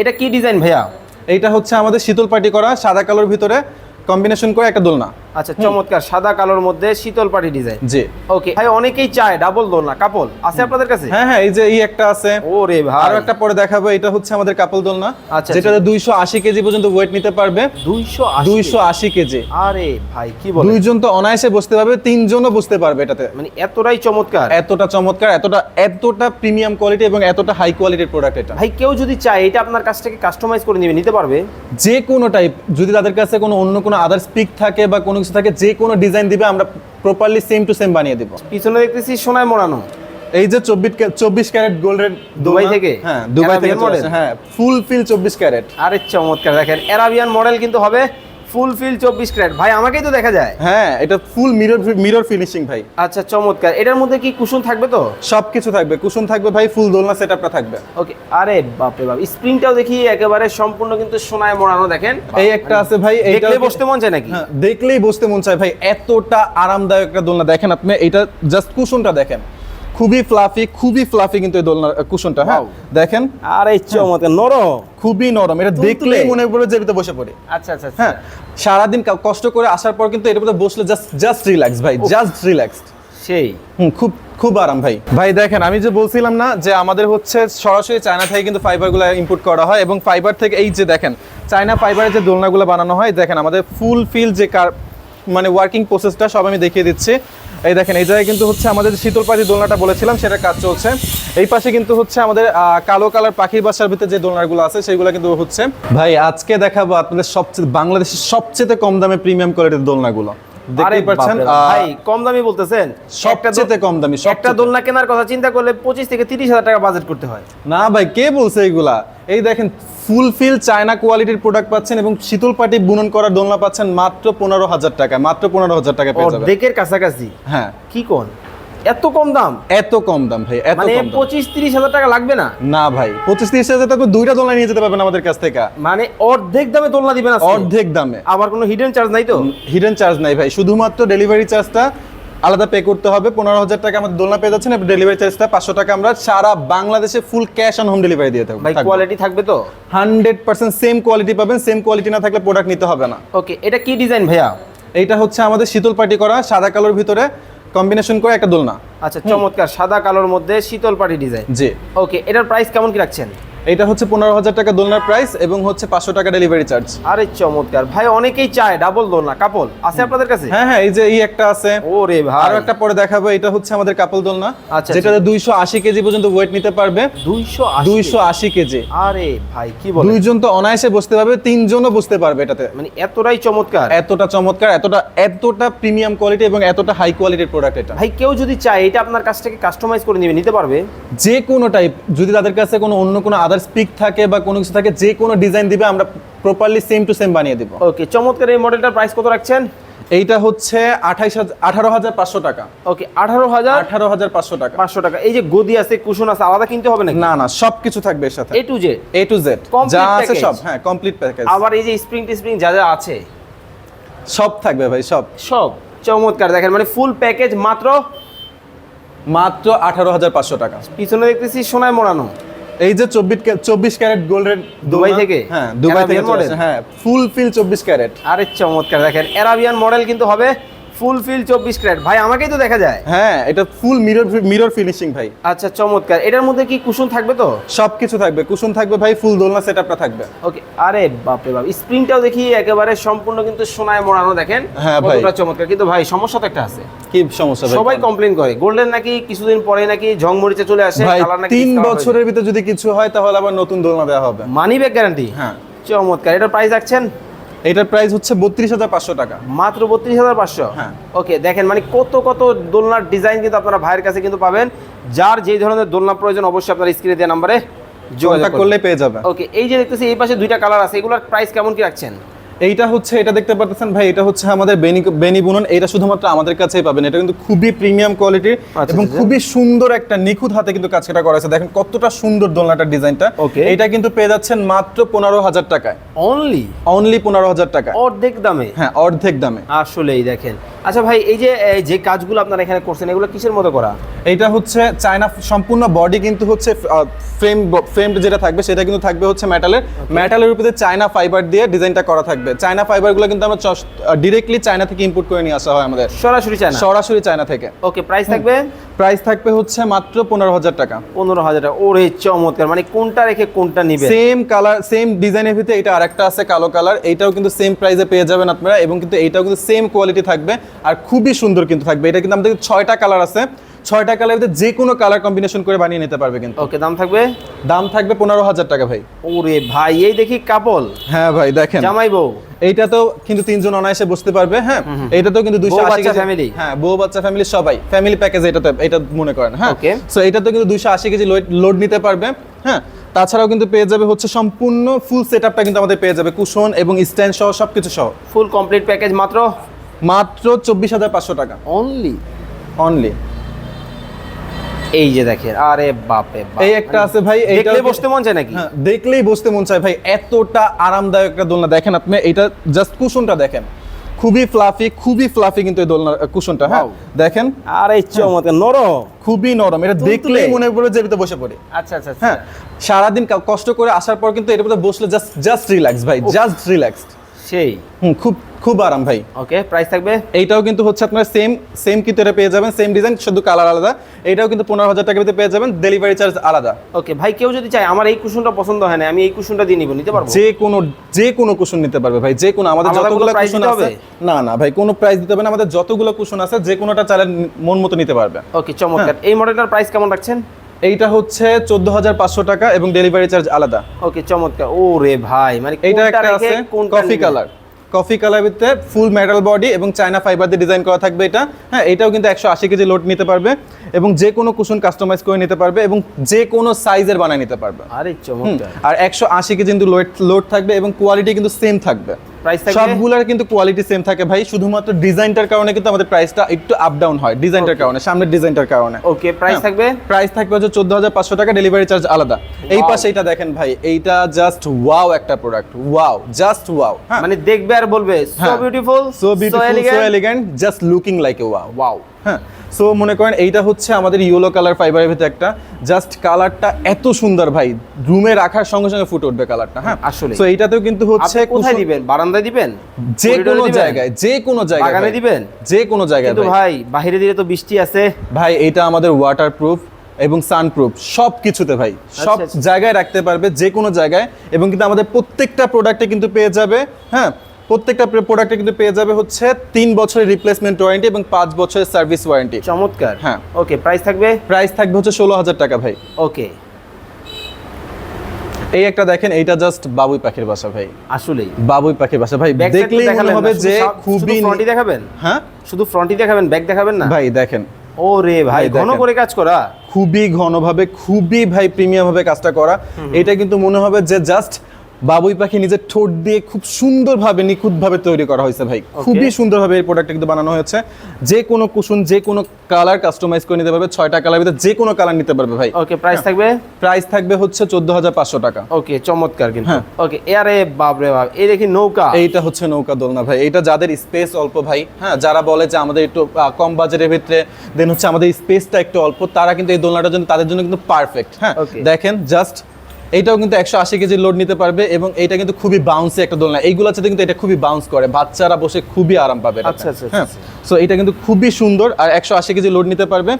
এটা কি ডিজাইন ভাইয়া? এইটা হচ্ছে আমাদের শীতল পার্টি করা সাদা কালোর ভিতরে কম্বিনেশন করে একটা দোলনা। আচ্ছা চমৎকার সাদা কালোর মধ্যে শীতল পাটি ডিজাইন। জি। ওকে ভাই অনেকেই চায় ডাবল দোলনা কাপল আছে আপনাদের কাছে? হ্যাঁ হ্যাঁ এই যে এই একটা আছে। ওরে ভাই। আরও একটা পরে দেখাবো এটা হচ্ছে আমাদের কাপল দোলনা আচ্ছা, যেটাতে দুইশো আশি কেজি পর্যন্ত ওয়েট নিতে পারবে। 280 দুইশো আশি কেজি। আরে ভাই কি দুইজন তো অনায়াসে বসতে পারবে তিনজনও বসতে পারবে এটাতে। মানে এতটাই চমৎকার। এতটা চমৎকার এতটা এতটা প্রিমিয়াম কোয়ালিটি এবং এতটা হাই কোয়ালিটির প্রোডাক্ট এটা। ভাই কেউ যদি চায় এটা আপনার কাছ থেকে কাস্টমাইজ করে নিবে নিতে পারবে? যে কোনো টাইপ যদি তাদের কাছে কোনো অন্য কোনো আদার স্পিক থাকে বা কোনো কিছু থাকে যে কোনো ডিজাইন দিবে আমরা প্রপারলি সেম টু সেম বানিয়ে দিব। পিছনে দেখতেছি সোনায় মোড়ানো। এই যে চব্বিশ চব্বিশ ক্যারেট গোল্ডের দুবাই থেকে? হ্যাঁ দুবাই থেকে হ্যাঁ ফুল ফিল চব্বিশ ক্যারেট। আরে চমৎকার দেখেন অ্যারাবিয়ান মডেল কিন্তু হবে ফুল ফিল চব্বিশ ক্যারেট। ভাই আমাকেই তো দেখা যায়। হ্যাঁ এটা ফুল মিরর মিরর ফিনিশিং ভাই। আচ্ছা চমৎকার। এটার মধ্যে কি কুশন থাকবে তো? সব কিছু থাকবে। কুশন থাকবে ভাই ফুল দোলনা সেটআপটা থাকবে। ওকে আরে বাপরে বাপ স্প্রিংটাও দেখি একেবারে সম্পূর্ণ কিন্তু সোনায় মোড়ানো দেখেন। এই একটা আছে ভাই এইটা দেখলে বসতে মন চায় নাকি? হ্যাঁ, দেখলেই বসতে মন চায় ভাই এতটা আরামদায়ক একটা দোলনা। দেখেন আপনি এটা জাস্ট কুশনটা দেখেন। খুবই ফ্লাফি খুবই ফ্লাফি কিন্তু এই দোলনা কুশনটা হ্যাঁ. দেখেন? আরে চমৎকার নরম। খুবই নরম এটা দেখলেই মনে পড়বে যে এটাতে বসে পড়ি। আচ্ছা আচ্ছা আচ্ছা। হ্যাঁ? সারাদিন কষ্ট করে আসার পর কিন্তু এটার মধ্যে বসলে জাস্ট জাস্ট রিল্যাক্স ভাই জাস্ট রিল্যাক্সড সেই। হুম খুব খুব আরাম ভাই। ভাই দেখেন আমি যে বলছিলাম না যে আমাদের হচ্ছে সরাসরি চায়না থেকে কিন্তু ফাইবারগুলো ইম্পোর্ট করা হয় এবং ফাইবার থেকে এই যে দেখেন চায়না ফাইবারের যে দোলনাগুলো বানানো হয় দেখেন আমাদের ফুল ফিল যে কার মানে ওয়ার্কিং প্রসেসটা সব আমি দেখিয়ে দিচ্ছি। এই দেখেন, এই জায়গায় কিন্তু হচ্ছে আমাদের শীতল পাখি দোলনাটা বলেছিলাম সেটা কাজ চলছে। এই পাশে কিন্তু হচ্ছে আমাদের কালো কালার পাখির বাসার ভিতরে যে দোলনাগুলো আছে, সেগুলো কিন্তু হচ্ছে। ভাই, আজকে দেখাবো আপনাদের সবচেয়ে, বাংলাদেশের সবচেয়ে কম দামে প্রিমিয়াম কোয়ালিটির দোলনাগুলো। দেখতেই পাচ্ছেন ভাই কম দামি বলতেছেন সবচেয়ে কম দামি একটা দোলনা কেনার কথা চিন্তা করলে পঁচিশ থেকে তিরিশ হাজার টাকা বাজেট করতে হয়। না ভাই কে বলছে এইগুলা এই দেখেন ফুল ফিল চায়না কোয়ালিটির প্রোডাক্ট পাচ্ছেন এবং শীতল পাটি বুনন করার দোলনা পাচ্ছেন মাত্র পনেরো হাজার টাকা মাত্র পনেরো হাজার টাকা পেয়ে যাবেন। কাছাকাছি। হ্যাঁ। কি কোন? এত কম দাম? এত কম দাম ভাই এত মানে পঁচিশ তিরিশ হাজার টাকা লাগবে না? না ভাই পঁচিশ তিরিশ হাজার টাকা দুইটা দোলনা নিয়ে যেতে পারবেন আমাদের কাছ থেকে। মানে অর্ধেক দামে দোলনা দিবেন? অর্ধেক দামে। আবার কোনো হিডেন চার্জ নাই তো? হিডেন চার্জ নাই ভাই শুধুমাত্র ডেলিভারি চার্জটা আলাদা পে করতে হবে। পনেরো হাজার টাকা আমাদের দোলনা পেয়ে যাচ্ছেন ডেলিভারি চার্জটা পাঁচশো টাকা আমরা সারা বাংলাদেশে full cash on home delivery দিয়ে থাকব। ভাই কোয়ালিটি থাকবে তো? হান্ড্রেড পার্সেন্ট সেম কোয়ালিটি পাবেন সেম কোয়ালিটি না থাকলে প্রোডাক্ট নিতে হবে না। ওকে এটা কি ডিজাইন ভাইয়া? এইটা হচ্ছে আমাদের শীতল পাটি করা সাদা কালোর ভিতরে। কম্বিনেশন করে একটা দোলনা। আচ্ছা চমৎকার। সাদা কালোর মধ্যে শীতল পাটি ডিজাইন। জি। ওকে এটার প্রাইস কেমন কি রাখছেন? এটা হচ্ছে পনেরো হাজার টাকা দোলনার প্রাইস এবং হচ্ছে পাঁচশো টাকা ডেলিভারি চার্জ আরে চমৎকার। ভাই অনেকেই চায় ডাবল দোলনা কাপল আছে আপনাদের কাছে? হ্যাঁ হ্যাঁ এই যে এই একটা আছে। ওরে ভাই। আরও একটা পরে দেখাবো এটা হচ্ছে আমাদের কাপল দোলনা আচ্ছা, যেটাতে দুইশো আশি কেজি পর্যন্ত ওয়েট নিতে পারবে। 280 দুইশো আশি কেজি। আরে ভাই কি বলে দুইজন তো অনায়াসে বসতে পারবে তিনজনও বসতে পারবে এটাতে। মানে এতটাই চমৎকার। এতটা চমৎকার এতটা এতটা প্রিমিয়াম কোয়ালিটি এবং এতটা হাই কোয়ালিটির প্রোডাক্ট এটা। ভাই কেউ যদি চায় এটা আপনার কাছ থেকে কাস্টমাইজ করে নিবে নিতে পারবে? যে কোনো টাইপ যদি তাদের কাছে কোনো অন্য কোনো আদার স্পিক থাকে বা কোনো কিছু থাকে যে কোনো ডিজাইন দিবে আমরা প্রপারলি সেম টু সেম বানিয়ে দিব। ওকে চমৎকার এই মডেলটার প্রাইস কত রাখছেন? এইটা হচ্ছে আঠাইশ আঠারো হাজার পাঁচশো টাকা। ওকে আঠারো হাজার আঠারো হাজার পাঁচশো টাকা। পাঁচশো টাকা। এই যে গদি আছে কুশন আছে আলাদা কিনতে হবে না না সব কিছু থাকবে এর সাথে। A to Z A to Z যা আছে সব হ্যাঁ কমপ্লিট প্যাকেজ আবার এই যে স্প্রিং টিস্প্রিং যা যা আছে? সব থাকবে ভাই সব। সব। চমৎকার দেখেন মানে ফুল প্যাকেজ মাত্র মাত্র আঠারো হাজার পাঁচশো টাকা। পিছনে দেখতেছি সোনায় মোড়ানো। এই যে চব্বিশ চব্বিশ ক্যারেট গোল্ডের দুবাই থেকে? হ্যাঁ দুবাই থেকে? আসে, হ্যাঁ ফুল ফিল চব্বিশ ক্যারেট আরে চমৎকার দেখেন অ্যারাবিয়ান মডেল কিন্তু হবে ফুল ফিল চব্বিশ ক্যারেট। ভাই আমাকেই তো দেখা যায়। হ্যাঁ এটা ফুল মিরর মিরর ফিনিশিং ভাই। আচ্ছা চমৎকার। এটার মধ্যে কি কুশন থাকবে তো? সব কিছু থাকবে। কুশন থাকবে ভাই ফুল দোলনা সেটআপটা থাকবে। ওকে আরে বাপরে বাপ স্প্রিংটাও দেখি একেবারে সম্পূর্ণ কিন্তু সোনায় মোড়ানো দেখেন? হ্যাঁ ভাই। চমৎকার। কিন্তু ভাই সমস্যা তো একটা আছে। কি সমস্যা ভাই? সবাই কমপ্লেন করে। গোল্ডেন নাকি কিছুদিন পরে নাকি ঝং মরিচে চলে আসে কালার নাকি তিন বছরের ভিতরে যদি কিছু হয় তাহলে আবার নতুন দোলনা দেওয়া হবে। মানি ব্যাক গ্যারান্টি হ্যাঁ। চমৎকার। এটার প্রাইস রাখছেন? এটার প্রাইস হচ্ছে বত্রিশ হাজার পাঁচশো টাকা। মাত্র বত্রিশ হাজার পাঁচশো? হ্যাঁ। ওকে দেখেন মানে কত কত দোলনার ডিজাইন কিন্তু আপনারা ভাইয়ের কাছে কিন্তু পাবেন। যার যেই ধরনের দোলনা প্রয়োজন অবশ্যই আপনার স্ক্রিনে দেওয়া নাম্বারে যোগাযোগ করলে পেয়ে যাবে ওকে এই যে দেখতেছি এই পাশে দুইটা কালার আছে। এগুলোর প্রাইস কেমন কি রাখছেন? এইটা হচ্ছে এটা দেখতে পাচ্ছেন ভাই এটা হচ্ছে আমাদের বেনি বেনি বুনন এটা শুধুমাত্র আমাদের কাছেই পাবেন। এটা কিন্তু খুবই প্রিমিয়াম কোয়ালিটির আচ্ছা, এবং আচ্ছা। খুবই সুন্দর একটা নিখুঁত হাতে কিন্তু কাজটা করা আছে। দেখেন কতটা সুন্দর দোলনাটার ডিজাইনটা। ওকে এটা কিন্তু পেয়ে যাচ্ছেন মাত্র পনেরো হাজার টাকায়। অনলি অনলি পনেরো হাজার টাকা অর্ধেক দামে? হ্যাঁ অর্ধেক দামে। আসলেই দেখেন। আচ্ছা ভাই এই যে এই যে কাজগুলো আপনারা এখানে করছেন এগুলো কিসের মতো করা? এটা হচ্ছে চায়না সম্পূর্ণ বডি কিন্তু হচ্ছে ফ্রেম ফ্রেম যেটা থাকবে সেটা কিন্তু থাকবে হচ্ছে মেটালের মেটালের উপরে চায়না ফাইবার দিয়ে ডিজাইনটা করা থাকবে। চায়না ফাইবারগুলো কিন্তু আমরা ডিরেক্টলি চায়না থেকে ইম্পোর্ট করে নিয়ে আসা হয় আমাদের। সরাসরি চায়না? সরাসরি চায়না থেকে। ওকে প্রাইস থাকবে? প্রাইস থাকবে হচ্ছে মাত্র পনেরো হাজার টাকা। পনেরো হাজার টাকা। ওরে চমৎকার। মানে কোনটা রেখে কোনটা নিবে সেম কালার সেম ডিজাইনের ভিতরে এটা আরেকটা আছে কালো কালার এটাও কিন্তু সেম প্রাইসে পেয়ে যাবেন আপনারা এবং কিন্তু এটাও কিন্তু সেম কোয়ালিটি থাকবে। আর খুবই সুন্দর কিন্তু থাকবে। এটা কিন্তু আমাদের ছয়টা কালার আছে। ছয়টা ভিতরে যে কোনো কালার কম্বিনেশন করে বানিয়ে নিতে পারবে কিন্তু। ওকে দাম থাকবে? দাম থাকবে পনেরো হাজার টাকা ভাই। ওরে ভাই এই দেখি কাপল। হ্যাঁ ভাই দেখেন। জামাই বউ। এইটা তো কিন্তু তিনজন অনায়াসে বসতে পারবে হ্যাঁ? এটা তো কিন্তু দুইশো আশি কেজি। হ্যাঁ বউ বাচ্চা ফ্যামিলি সবাই। ফ্যামিলি প্যাকেজ এটাতে এটা মনে করেন হ্যাঁ. সো এটা তো কিন্তু দুইশো আশি কেজি লোড নিতে পারবে হ্যাঁ? তাছাড়াও কিন্তু পেয়ে যাবে হচ্ছে সম্পূর্ণ ফুল সেটআপটা কিন্তু আমাদের পেয়ে যাবে কুশন এবং স্ট্যান্ড সহ সবকিছু সহ। ফুল কমপ্লিট প্যাকেজ মাত্র? মাত্র চব্বিশ হাজার পাঁচশো টাকা। অনলি অনলি এই যে দেখেন আরে বাপে। এই একটা আছে ভাই এইটাও দেখলে বসতে মন চায় নাকি? হ্যাঁ দেখলেই বসতে মন চায়। ভাই এতটা আরামদায়ক একটা দোলনা। দেখেন আপনি এটা জাস্ট কুশনটা দেখেন। খুবই ফ্লাফি খুবই ফ্লাফি কিন্তু এই দোলনা কুশনটা হ্যাঁ. দেখেন। আরে চমৎকার নরম। খুবই নরম। এটা দেখলেই মনে পড়ে যে বসে পড়ে। আচ্ছা আচ্ছা আচ্ছা। হ্যাঁ সারাদিন কষ্ট করে আসার পর কিন্তু মধ্যে বসলে জাস্ট জাস্ট রিল্যাক্স ভাই জাস্ট রিল্যাক্সড সেই হুম খুব খুব আরাম ভাই। ওকে প্রাইস থাকবে? এইটাও কিন্তু হচ্ছে আপনার সেম সেম পেয়ে যাবেন সেম ডিজাইন শুধু কালার আলাদা। এটাও কিন্তু পনেরো হাজার টাকার ভিতরে পেয়ে যাবেন ডেলিভারি চার্জ আলাদা। ওকে ভাই কেউ যদি চায় আমার এই কুশনটা পছন্দ হয় না আমি এই কুশনটা দিয়ে নিব নিতে পারব? যে কোনো যে কোনো কুশন নিতে পারবে ভাই যে কোনো আমাদের যতগুলো কুশন আছে? না না ভাই কোনো প্রাইস দিতে হবে না আমাদের যতগুলো কুশন আছে যে কোনোটা চাইলে নি- মন মতো নিতে পারবে। ওকে চমৎকার। এই মডেলটার প্রাইস কেমন রাখছেন? এইটা হচ্ছে চোদ্দ হাজার পাঁচশো টাকা এবং ডেলিভারি চার্জ আলাদা। ওকে চমৎকার। ও রে ভাই মানে এইটা একটা আছে কফি কালার কফি কালার ভিতরে ফুল মেটাল বডি এবং চায়না ফাইবার দিয়ে ডিজাইন করা থাকবে এটা। হ্যাঁ এটাও কিন্তু একশো আশি কেজি লোড নিতে পারবে এবং যে কোনো কুশন কাস্টমাইজ করে নিতে পারবে এবং যে কোনো সাইজের বানায় নিতে পারবে। আরে আর একশো আশি কেজি কিন্তু লোড লোড থাকবে এবং কোয়ালিটি কিন্তু সেম থাকবে। প্রাইস থাকবে সবগুলোর কিন্তু কোয়ালিটি সেম থাকে ভাই শুধুমাত্র ডিজাইনটার কারণে কিন্তু আমাদের প্রাইসটা একটু আপ ডাউন হয় ডিজাইনটার. কারণে সামনের ডিজাইনটার কারণে। ওকে প্রাইস হ্যাঁ। থাকবে? প্রাইস থাকবে হচ্ছে চোদ্দ হাজার পাঁচশো টাকা ডেলিভারি চার্জ আলাদা। এই পাশে এটা দেখেন ভাই এইটা জাস্ট ওয়াও একটা প্রোডাক্ট ওয়াও জাস্ট ওয়াও মানে দেখবে আর বলবে so beautiful so beautiful so elegant just looking like a wow wow হ্যাঁ। সো মনে করেন এইটা হচ্ছে আমাদের ইয়েলো কালার ফাইবারের ভিতরে একটা। জাস্ট কালারটা এত সুন্দর ভাই। রুমে রাখার সঙ্গে সঙ্গে ফুটে উঠবে কালারটা হ্যাঁ? আসলে। সো এইটাতেও কিন্তু হচ্ছে কোথায় দিবেন? বারান্দায় দিবেন? যে কোনো জায়গায় যে কোনো জায়গায় বাগানে দিবেন? যে কোনো জায়গায় কিন্তু ভাই। বাইরে দিলে তো বৃষ্টি আছে। ভাই এটা আমাদের ওয়াটার প্রুফ এবং সানপ্রুফ সব কিছুতে ভাই সব আচ্ছা। জায়গায় রাখতে পারবে যে কোনো জায়গায় এবং কিন্তু আমাদের প্রত্যেকটা প্রোডাক্টে কিন্তু পেয়ে যাবে হ্যাঁ? প্রত্যেকটা প্রোডাক্টে কিন্তু পেয়ে যাবে হচ্ছে তিন বছরের রিপ্লেসমেন্ট ওয়ারেন্টি এবং পাঁচ বছরের সার্ভিস ওয়ারেন্টি চমৎকার। হ্যাঁ। ওকে প্রাইস থাকবে? প্রাইস থাকবে হচ্ছে ষোলো হাজার টাকা ভাই। ওকে এই একটা দেখেন এইটা জাস্ট বাবুই পাখির বাসা ভাই। আসলেই। বাবুই পাখির বাসা। ভাই দেখলেই মনে হবে যে খুবই ফ্রন্টই দেখাবেন? হ্যাঁ? শুধু ফ্রন্টই দেখাবেন ব্যাক দেখাবেন না? ভাই দেখেন। ও রে ভাই ভাই, ঘন করে কাজ করা? খুবই ঘনভাবে খুবই ভাই প্রিমিয়াম ভাবে কাজটা করা। এটা কিন্তু মনে হবে যে জাস্ট বাবুই পাখি নিজের ঠোঁট দিয়ে খুব সুন্দরভাবে নিখুঁতভাবে তৈরি করা হয়েছে ভাই। খুবই সুন্দরভাবে এই প্রোডাক্টটা কিন্তু বানানো হয়েছে। যে কোনো কুশন যে কোনো কালার কাস্টমাইজ করে নিতে পারবে ছয়টা কালার ভিতরে যে কোনো কালার নিতে পারবে ভাই। ওকে প্রাইস থাকবে? প্রাইস থাকবে হচ্ছে চোদ্দ হাজার পাঁচশো টাকা। ওকে চমৎকার কিন্তু। হ্যাঁ। ওকে আরে বাপ রে বাপ এই দেখি নৌকা। এইটা হচ্ছে নৌকা দোলনা ভাই। এটা যাদের স্পেস অল্প ভাই হ্যাঁ যারা বলে যে আমাদের একটু কম বাজারের ভিতরে দেন হচ্ছে আমাদের স্পেসটা একটু অল্প তারা কিন্তু এই দোলনাটার জন্য তাদের জন্য কিন্তু পারফেক্ট হ্যাঁ. দেখেন জাস্ট এইটাও কিন্তু একশো আশি কেজি লোড নিতে পারবে এবং এটা কিন্তু খুবই বাউন্সি একটা দোলনা। এইগুলোর সাথে কিন্তু এটা খুবই বাউন্স করে। বাচ্চারা বসে খুবই আরাম পাবে আচ্ছা, আচ্ছা, আচ্ছা, হ্যাঁ। সো এটা কিন্তু খুবই সুন্দর আর একশো আশি কেজি লোড নিতে পারবে।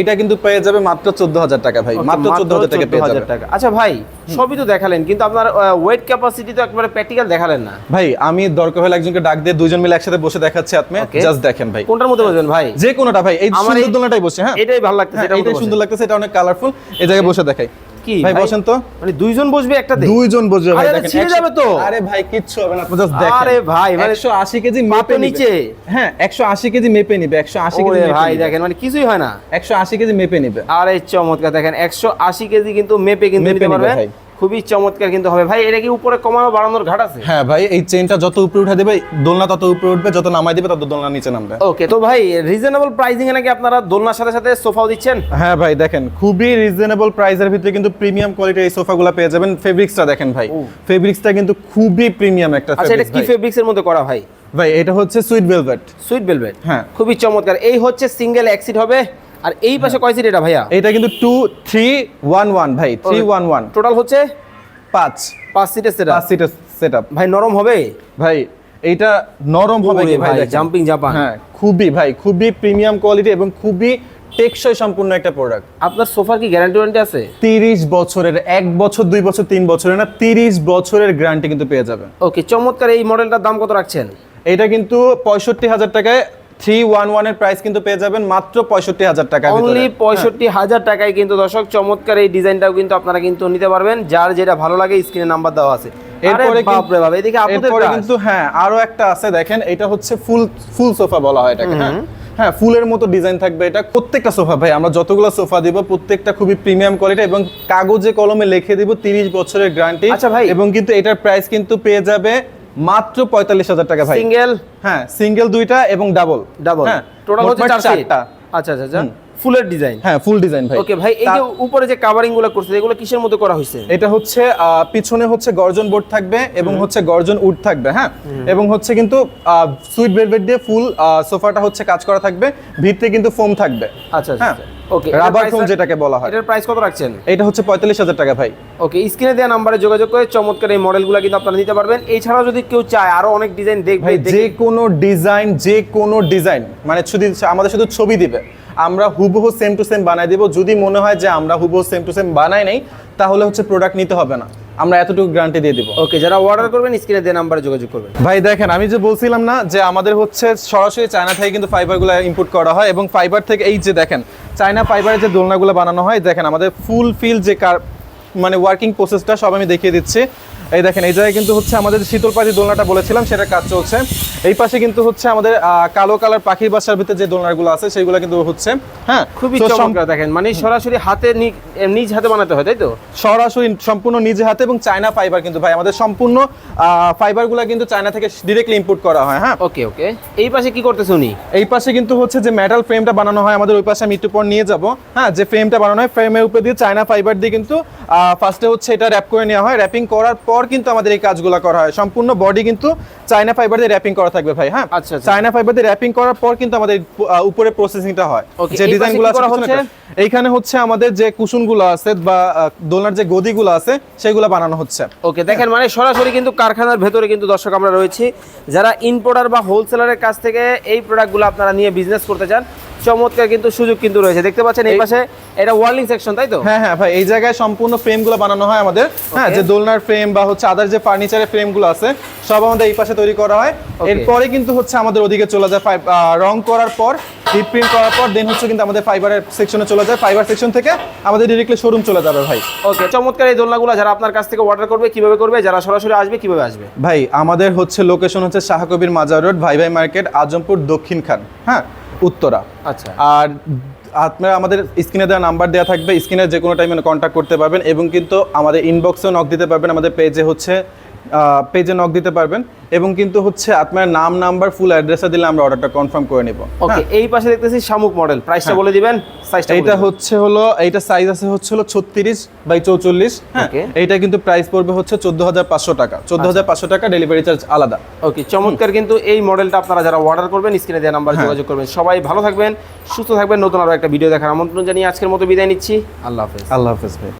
এটা কিন্তু পেয়ে যাবে মাত্র চোদ্দ হাজার টাকা ভাই। মাত্র চোদ্দ হাজার টাকা পেয়ে যাবে। টাকা। আচ্ছা ভাই সবই তো দেখালেন কিন্তু আপনার ওয়েট ক্যাপাসিটি তো একবারে প্র্যাকটিক্যাল দেখালেন না। ভাই আমি দরকার হলে একজনকে ডাক দিয়ে দুজন মিলে একসাথে বসে দেখাচ্ছি আপনি। জাস্ট দেখেন ভাই। কোনটার মধ্যে বলবেন ভাই? যে কোনোটা ভাই। এই সুন্দর দোলনাটাই বসে হ্যাঁ। এটাই ভালো লাগতেছে হ্যাঁ, এটার সুন্দর। লাগতেছে এটা অনেক কালারফুল এই জায়গায় বসে দেখাই। কি? ভাই বসেন তো। মানে দুইজন বসবে একটাতে দুইজন বসবে ভাই দেখেন ছিড়ে যাবে তো। আরে ভাই কিচ্ছু হবে না আপনি জাস্ট দেখেন। আরে ভাই, মানে 180 কেজি মেপে নিচে। হ্যাঁ 180 কেজি মেপে নিবে 180 কেজি ভাই দেখেন মানে কিছুই হয় না। 180 কেজি মেপে নিবে। আরে চমৎকার দেখেন একশো আশি কেজি কিন্তু মেপে কিন্তু মেপে নিতে নিবে পারবে। ভাই। খুবই চমৎকার কিন্তু হবে। ভাই এটা কি উপরে কমানো বাড়ানোর ঘাট আছে? হ্যাঁ ভাই এই চেনটা যত উপরে উঠে দেবে দোলনা তত উপরে উঠবে যত নামাই দিবে তত দোলনা নিচে নামবে। ওকে তো ভাই রিজনেবল প্রাইসিং এ নাকি আপনারা দোলনার সাথে সাথে সোফাও দিচ্ছেন? হ্যাঁ ভাই দেখেন খুবই রিজনেবল প্রাইসের ভিতরে কিন্তু প্রিমিয়াম কোয়ালিটির এই সোফাগুলো পেয়ে যাবেন। ফেব্রিক্সটা দেখেন ভাই ফেব্রিক্সটা কিন্তু খুবই প্রিমিয়াম একটা আচ্ছা এটা কি ফেব্রিক্স এর মধ্যে করা ভাই ভাই এটা হচ্ছে সুইট ভেলভেট সুইট ভেলভেট হ্যাঁ। খুবই চমৎকার। এই হচ্ছে সিঙ্গেল এক্সিট হবে। আর এই পাশে কয় সিট এটা ভাইয়া? এটা কিন্তু টু থ্রি ওয়ান ওয়ান ভাই থ্রি ওয়ান ওয়ান টোটাল হচ্ছে? পাঁচ। পাঁচ সিটের সেট পাঁচ সিটের সেট ভাই নরম হবে? ভাই এইটা নরম হবে কি ভাই jumping জাপান। হ্যাঁ খুবই ভাই খুবই প্রিমিয়াম কোয়ালিটি এবং খুবই টেকসই সম্পূর্ণ একটা প্রোডাক্ট আপনার সোফার কি গ্যারান্টি ওয়ারেন্টি আছে? তিরিশ বছরের এক বছর দুই বছর তিন বছরের না তিরিশ বছরের গ্যারান্টি কিন্তু পেয়ে যাবেন। ওকে চমৎকার এই মডেলটার দাম কত রাখছেন? এটা কিন্তু পঁয়ষট্টি হাজার টাকায় থ্রি ওয়ান ওয়ানের প্রাইস কিন্তু পেয়ে যাবেন মাত্র পঁয়ষট্টি হাজার টাকা অনলি পঁয়ষট্টি হাজার টাকায় কিন্তু দর্শক চমৎকার এই ডিজাইনটাও কিন্তু আপনারা কিন্তু নিতে পারবেন। যার যেটা ভালো লাগে স্ক্রিনে নাম্বার দেওয়া আছে। এরপরে এরপরে বাপরে বাপ এদিকে আপনাদের কিন্তু হ্যাঁ আরও একটা আছে দেখেন এটা হচ্ছে ফুল ফুল সোফা বলা হয় এটাকে হ্যাঁ। হ্যাঁ ফুলের মতো ডিজাইন থাকবে এটা প্রত্যেকটা সোফা ভাই আমরা যতগুলো সোফা দিব প্রত্যেকটা খুবই প্রিমিয়াম কোয়ালিটি এবং কাগজে কলমে লিখে দিব তিরিশ বছরের গ্যারান্টি আচ্ছা ভাই। এবং কিন্তু এটার প্রাইস কিন্তু পেয়ে যাবে মাত্র পঁয়তাল্লিশ হাজার টাকা ভাই। সিঙ্গেল হ্যাঁ সিঙ্গেল দুইটা এবং ডাবল ডাবল হ্যাঁ টোটাল হচ্ছে। চারটা। আচ্ছা আচ্ছা আচ্ছা। ফুলের ডিজাইন? হ্যাঁ ফুল ডিজাইন ভাই। ওকে ভাই এই যে উপরে যে কাভারিংগুলো করছে এগুলো কিসের মধ্যে করা হয়েছে? এটা হচ্ছে পিছনে হচ্ছে গর্জন বোর্ড থাকবে এবং হচ্ছে গর্জন উড থাকবে হ্যাঁ? এবং হচ্ছে কিন্তু সুইট ভেলভেট দিয়ে ফুল সোফাটা হচ্ছে কাজ করা থাকবে ভিতরে কিন্তু ফোম থাকবে আচ্ছা হ্যাঁ? ওকে রাবার ফোম যেটাকে বলা হয়। এটার প্রাইস কত রাখছেন? এটা হচ্ছে পঁয়তাল্লিশ হাজার টাকা ভাই। ওকে স্ক্রিনে দেওয়া নাম্বারে যোগাযোগ করে চমৎকার এই মডেলগুলো কিন্তু আপনারা নিতে পারবেন। এছাড়াও যদি কেউ চায় আরও অনেক ডিজাইন দেখবে ভাই দেখে- যে কোনো ডিজাইন যে কোনো ডিজাইন মানে শুধু আমাদের শুধু ছবি দিবে। আমরা হুবহু সেম টু সেম বানাই দেব। যদি মনে হয় যে আমরা হুবহু সেম টু সেম বানাই নাই তাহলে হচ্ছে প্রোডাক্ট নিতে হবে না। আমরা এতটুকু গ্যারান্টি দিয়ে দিব। ওকে যারা অর্ডার করবেন স্ক্রিনে দেওয়া নাম্বারে যোগাযোগ করবেন। ভাই দেখেন আমি যে বলছিলাম না যে আমাদের হচ্ছে সরাসরি চায়না থেকে কিন্তু ফাইবারগুলো ইম্পোর্ট করা হয় এবং ফাইবার থেকে এই যে দেখেন চায়না ফাইবারের যে দোলনাগুলো বানানো হয় দেখেন আমাদের ফুল ফিল যে কার মানে ওয়ার্কিং প্রসেসটা সব আমি দেখিয়ে দিচ্ছি। এই দেখেন এই জায়গায় কিন্তু হচ্ছে আমাদের শীতল পাখি দোলনাটা বলেছিলাম সেটা কাজ চলছে। এই পাশে কিন্তু হচ্ছে আমাদের কালো কালার পাখির বাসার ভিতরে যে দোলনাগুলো আছে সেগুলো কিন্তু হচ্ছে হ্যাঁ? খুবই চমৎকার দেখেন মানে সরাসরি হাতে নিজ হাতে বানাতে হয় তাই তো? সরাসরি সম্পূর্ণ নিজে হাতে এবং চায়না ফাইবার কিন্তু ভাই আমাদের সম্পূর্ণ ফাইবারগুলো কিন্তু চায়না থেকে ডিরেক্টলি ইম্পোর্ট করা হয় হ্যাঁ? ওকে ওকে। এই পাশে কি করতেছে উনি? এই পাশে কিন্তু হচ্ছে যে মেটাল ফ্রেমটা বানানো হয় আমাদের ওই পাশে আমি একটু পর নিয়ে যাব হ্যাঁ? যে ফ্রেমটা বানানো হয় ফ্রেমের উপরে দিয়ে চায়না ফাইবার দিয়ে কিন্তু ফার্স্টে হচ্ছে এটা র্যাপ করে নেওয়া হয়। র্যাপিং করার পর কিন্তু আমাদের এই কাজগুলো করা হয়। সম্পূর্ণ বডি কিন্তু চায়না ফাইবার দিয়ে র্যাপিং করা থাকবে ভাই হ্যাঁ? আচ্ছা, আচ্ছা। চায়না ফাইবার দিয়ে র্যাপিং করার পর কিন্তু আমাদের উপরে প্রসেসিংটা হয়। যে ডিজাইনগুলো আছে করা হচ্ছে? এইখানে হচ্ছে আমাদের যে কুশনগুলো আছে বা দোলনার যে গদিগুলো আছে সেগুলো বানানো হচ্ছে। ওকে দেখেন মানে সরাসরি কিন্তু কারখানার ভেতরে কিন্তু দর্শক আমরা রয়েছি। যারা ইম্পোর্টার বা হোলসেলারের কাছ থেকে এই প্রোডাক্টগুলো আপনারা নিয়ে বিজনেস করতে চান চমৎকার কিন্তু সুযোগ কিন্তু রয়েছে। দেখতে পাচ্ছেন এই পাশে এটা ওয়ার্লিং সেকশন তাই তো? হ্যাঁ হ্যাঁ ভাই এই জায়গায় সম্পূর্ণ ফ্রেমগুলো বানানো হয় আমাদের। হ্যাঁ যে দোলনার ফ্রেম বা হচ্ছে আদার যে ফার্নিচারের ফ্রেমগুলো আছে সব আমাদের এই পাশে তৈরি করা হয়। এরপরে কিন্তু হচ্ছে আমাদের ওদিকে চলে যায় রং করার পর ডিপ প্রিন্ট করার পর দেন হচ্ছে কিন্তু আমাদের ফাইবারের সেকশনে চলে যায়। ফাইবার সেকশন থেকে আমাদের ডিরেক্টলি শোরুম চলে যাবে ভাই। ওকে চমৎকার এই দোলনাগুলো যারা আপনার কাছ থেকে অর্ডার করবে কীভাবে করবে যারা সরাসরি আসবে কীভাবে আসবে? ভাই আমাদের হচ্ছে লোকেশন হচ্ছে শাহকবির মাজার রোড ভাই ভাই মার্কেট আজমপুর দক্ষিণ খান। হ্যাঁ উত্তরা। আচ্ছা। আর আপনারা আমাদের স্ক্রিনে দেওয়া নাম্বার দেওয়া থাকবে স্ক্রিনে যে কোনো টাইমে কন্ট্যাক্ট করতে পারবেন এবং কিন্তু আমাদের ইনবক্সেও নক দিতে পারবেন। আমাদের পেজে হচ্ছে পেজে নক দিতে পারবেন। এবং কিন্তু হচ্ছে আপনার নাম নাম্বার ফুল অ্যাড্রেসটা দিলে আমরা অর্ডারটা কনফার্ম করে নিব। ওকে এই পাশে দেখতেছি শামুক মডেল প্রাইসটা বলে দিবেন সাইজটা এইটা হচ্ছে হলো এইটা সাইজ আছে হচ্ছে হলো ছত্রিশ বাই চৌচল্লিশ হ্যাঁ? Okay. এইটা কিন্তু প্রাইস পড়বে হচ্ছে চোদ্দ হাজার পাঁচশো টাকা। চোদ্দ হাজার পাঁচশো টাকা ডেলিভারি চার্জ আলাদা। ওকে চমৎকার কিন্তু এই মডেলটা আপনারা যারা অর্ডার করবেন স্ক্রিনে দেওয়া নাম্বার হ্যাঁ। যোগাযোগ করবেন। সবাই ভালো থাকবেন সুস্থ থাকবেন নতুন আরও একটা ভিডিও দেখার আমন্ত্রণ জানিয়ে আজকের মতো বিদায় নিচ্ছি। আল্লাহ হাফেজ। আল্লাহ হাফেজ ভাই।